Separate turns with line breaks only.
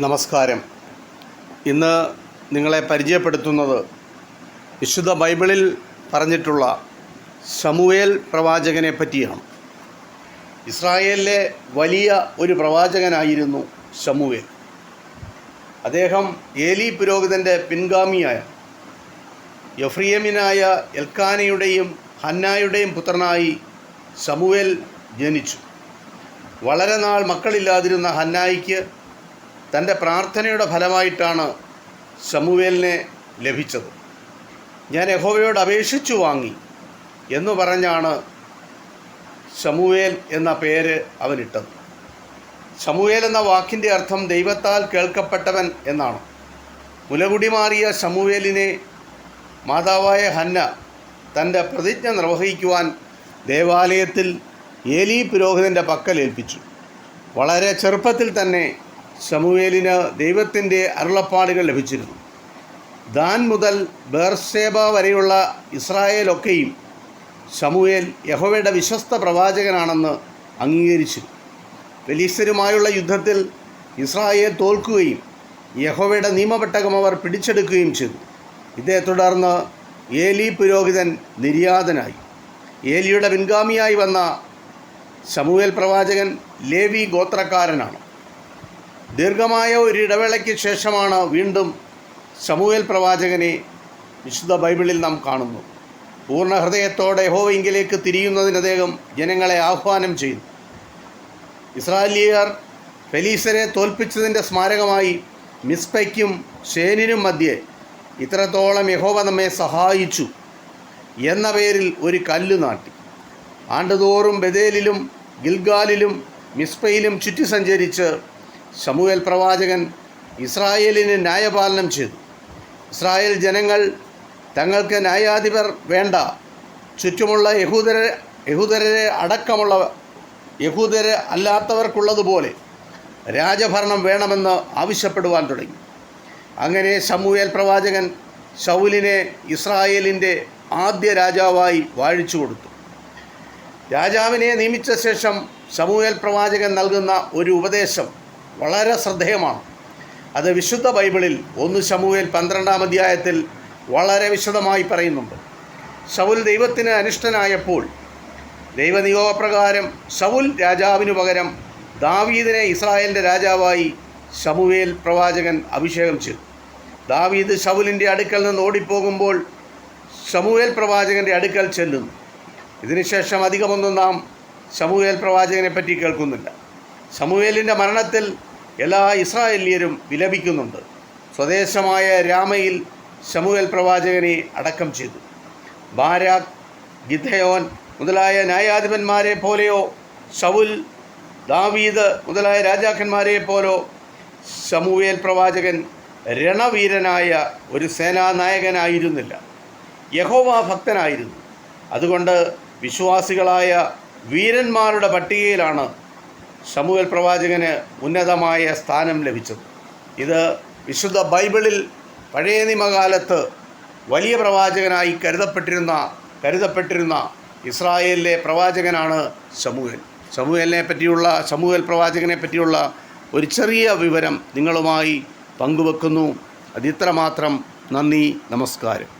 നമസ്കാരം. ഇന്ന് നിങ്ങളെ പരിചയപ്പെടുത്തുന്നത് വിശുദ്ധ ബൈബിളിൽ പറഞ്ഞിട്ടുള്ള ശമുവേൽ പ്രവാചകനെ പറ്റിയാണ്. ഇസ്രായേലിലെ വലിയ ഒരു പ്രവാചകനായിരുന്നു ശമുവേൽ അദ്ദേഹം ഏലി പുരോഹിതന്റെ പിൻഗാമിയായ യഫ്രിയമിനായ എൽക്കാനയുടെയും ഹന്നായുടെയും പുത്രനായി ശമുവേൽ ജനിച്ചു. വളരെ നാൾ മക്കളില്ലാതിരുന്ന ഹന്നായിക്ക് തന്റെ പ്രാർത്ഥനയുടെ ഫലമായിട്ടാണ് ശമുവേലിനെ ലഭിച്ചത്. ഞാൻ യഹോവയോട് അപേക്ഷിച്ചു വാങ്ങി എന്ന് പറഞ്ഞാണ് ശമുവേൽ എന്ന പേര് അവനിട്ടത്. ശമുവേൽ എന്ന വാക്കിന്റെ അർത്ഥം ദൈവത്താൽ കേൾക്കപ്പെട്ടവൻ എന്നാണ്. മുലകുടി മാറിയ ശമുവേലിനെ മാതാവായ ഹന്ന തന്റെ പ്രതിജ്ഞ നിർവഹിക്കുവാൻ ദേവാലയത്തിൽ ഏലി പുരോഹിതന്റെ പക്കൽ ഏൽപ്പിച്ചു വളരെ ചെറുപ്പത്തിൽ തന്നെ ശമുവേലിന് ദൈവത്തിന്റെ അരുളപ്പാടുകൾ ലഭിച്ചിരുന്നു. ദാൻ മുതൽ ബേർസേബ വരെയുള്ള ഇസ്രായേലൊക്കെയും ശമുവേൽ യഹോവയുടെ വിശ്വസ്ത പ്രവാചകനാണെന്ന് അംഗീകരിച്ചു ഫെലീസ്തരുമായുള്ള യുദ്ധത്തിൽ ഇസ്രായേൽ തോൽക്കുകയും യഹോവയുടെ നിയമപെട്ടകം അവർ പിടിച്ചെടുക്കുകയും ചെയ്തു. ഇതേ തുടർന്ന് ഏലി പുരോഹിതൻ നിര്യാതനായി. ഏലിയുടെ പിൻഗാമിയായി വന്ന ശമുവേൽ പ്രവാചകൻ ലേവി ഗോത്രക്കാരനാണ്. ദീർഘമായ ഒരു ഇടവേളയ്ക്ക് ശേഷമാണ് വീണ്ടും ശമുവേൽ പ്രവാചകനെ വിശുദ്ധ ബൈബിളിൽ നാം കാണുന്നു പൂർണ ഹൃദയത്തോടെ യഹോവെങ്കിലേക്ക് തിരിയുന്നതിന് അദ്ദേഹം ജനങ്ങളെ ആഹ്വാനം ചെയ്തു. ഇസ്രായേലിയർ ഫെലീസരെ തോൽപ്പിച്ചതിന്റെ സ്മാരകമായി മിസ്പയ്ക്കും ഷേനിനും മധ്യേ ഇത്രത്തോളം യഹോവ നമ്മെ സഹായിച്ചു എന്ന പേരിൽ ഒരു കല്ല് നാട്ടി. ആണ്ടുതോറും ബദേലിലും ഗിൽഗാലിലും മിസ്പയിലും ചുറ്റി സഞ്ചരിച്ച് ശമുവേൽ പ്രവാചകൻ ഇസ്രായേലിന് ന്യായപാലനം ചെയ്തു. ഇസ്രായേൽ ജനങ്ങൾ തങ്ങൾക്ക് ന്യായാധിപർ വേണ്ട. ചുറ്റുമുള്ള യഹൂദരെ യഹൂദരെ അടക്കമുള്ള യഹൂദരെ അല്ലാത്തവർക്കുള്ളതുപോലെ രാജഭരണം വേണമെന്ന് ആവശ്യപ്പെടുവാൻ തുടങ്ങി. അങ്ങനെ ശമുവേൽ പ്രവാചകൻ ശൗലിനെ ഇസ്രായേലിന്റെ ആദ്യ രാജാവായി വാഴിച്ചു കൊടുത്തു. രാജാവിനെ നിയമിച്ച ശേഷം ശമുവേൽ പ്രവാചകൻ നൽകുന്ന ഒരു ഉപദേശം വളരെ ശ്രദ്ധേയമാണ്. അത് വിശുദ്ധ ബൈബിളിൽ ഒന്ന് ശമുവേൽ പന്ത്രണ്ടാം അധ്യായത്തിൽ വളരെ വിശദമായി പറയുന്നുണ്ട്. ശൗൽ ദൈവത്തിന് അനിഷ്ടനായപ്പോൾ ദൈവനിയോഗപ്രകാരം ശൗൽ രാജാവിനു പകരം ദാവീദിനെ ഇസ്രായേലിന്റെ രാജാവായി ശമുവേൽ പ്രവാചകൻ അഭിഷേകം ചെയ്തു. ദാവീദ് ശൗലിന്റെ അടുക്കൽ നിന്ന് ഓടിപ്പോകുമ്പോൾ ശമുവേൽ പ്രവാചകന്റെ അടുക്കൽ ചെല്ലുന്നു. ഇതിനുശേഷം അധികമൊന്നും നാം ശമുവേൽ പ്രവാചകനെ പറ്റി കേൾക്കുന്നില്ല. ശമുവേലിന്റെ മരണത്തിൽ എല്ലാ ഇസ്രായേലിയരും വിലപിക്കുന്നുണ്ട്. സ്വദേശമായ രാമയിൽ ശമുവേൽ പ്രവാചകനെ അടക്കം ചെയ്തു. ബാരാഖ് ഗിഥയോൻ മുതലായ ന്യായാധിപന്മാരെ പോലെയോ ഷവുൽ ദാവീദ് മുതലായ രാജാക്കന്മാരെ പോലോ ശമുവേൽ പ്രവാചകൻ രണവീരനായ ഒരു സേനാനായകനായിരുന്നില്ല. യഹോവ ഭക്തനായിരുന്നു. അതുകൊണ്ട് വിശ്വാസികളായ വീരന്മാരുടെ പട്ടികയിലാണ് ശമുവേൽ പ്രവാചകന് ഉന്നതമായ സ്ഥാനം ലഭിച്ചത് ഇത് വിശുദ്ധ ബൈബിളിൽ പഴയ നിയമകാലത്ത് വലിയ പ്രവാചകനായി കരുതപ്പെട്ടിരുന്ന കരുതപ്പെട്ടിരുന്ന ഇസ്രായേലിലെ പ്രവാചകനാണ് ശമുവേൽ. ശമുവേലിനെ പറ്റിയുള്ള ശമുവേൽ പ്രവാചകനെ പറ്റിയുള്ള ഒരു ചെറിയ വിവരം നിങ്ങളുമായി പങ്കുവെക്കുന്നു. അതിത്രമാത്രം നന്ദി നമസ്കാരം.